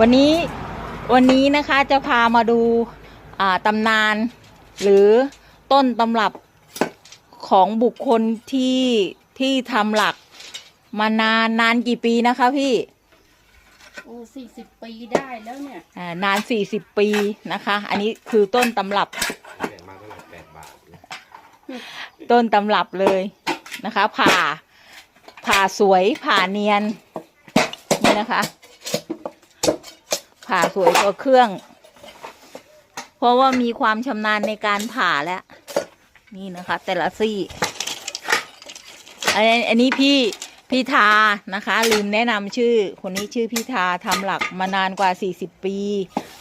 วันนี้วันนี้นะคะจะพามาดูอ่าตำนาน หรือต้นตำรับของบุคคลที่ที่ทำหลักมานานนานกี่ปีนะคะพี่ โอ้สี่สิบปีได้แล้วเนี่ยอ่านานสี่สิบปีนะคะ อันนี้คือต้นตำรับเสียมาเท่าไหร่แปดบาทเนี่ยต้นตำรับเลยนะคะ ผ่าผ่าสวยผ่าเนียนนี่นะคะ ผ่าสวยกว่าเครื่อง เพราะว่ามีความชำนาญในการผ่าแล้ว นี่นะคะ แต่ละซี่อันนี้พี่พี่ทานะคะ ลืมแนะนำชื่อ คนนี้ชื่อพี่ทาทำหลักมานานกว่า 40 ปี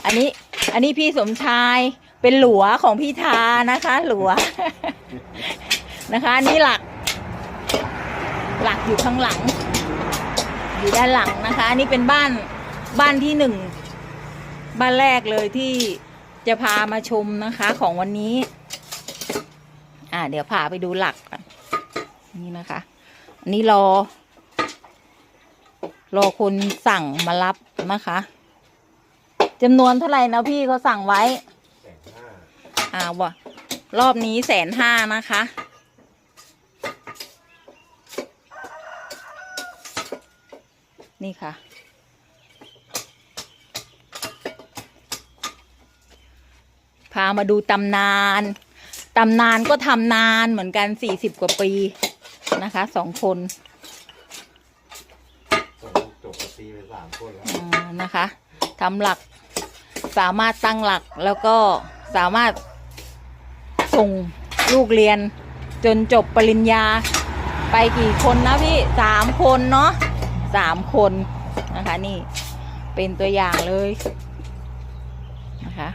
อันนี้อันนี้พี่สมชายเป็นหลัวของพี่ทานะคะ หลัวนะคะนนี่หลัก หลักอยู่ข้างหลัง อยู่ด้านหลังนะคะอันนี้เป็นบ้านบ้านที่หนึ่ง บ้านแรกเลยที่จะพามาชมนะคะของวันนี้ อ่า เดี๋ยวพาไปดูหลักก่อนนี่นะคะอันนี้รอ รอคนสั่งมารับนะคะจำนวนเท่าไหร่นะพี่เขาสั่งไว้แสนห้าอ่าวะรอบนี้แสนห้านะคะนี่ค่ะ พามาดูตำนานตำนานก็ทำนานเหมือนกันสี่สิบกว่าปีนะคะสองคนจบกตีไปสามคนแล้วนะคะทำหลักสามารถตั้งหลักแล้วก็สามารถส่งลูกเรียนจนจบปริญญาไปกี่คนนะพี่สามคนเนาะสามคนนะคะนี่เป็นตัวอย่างเลยนะคะ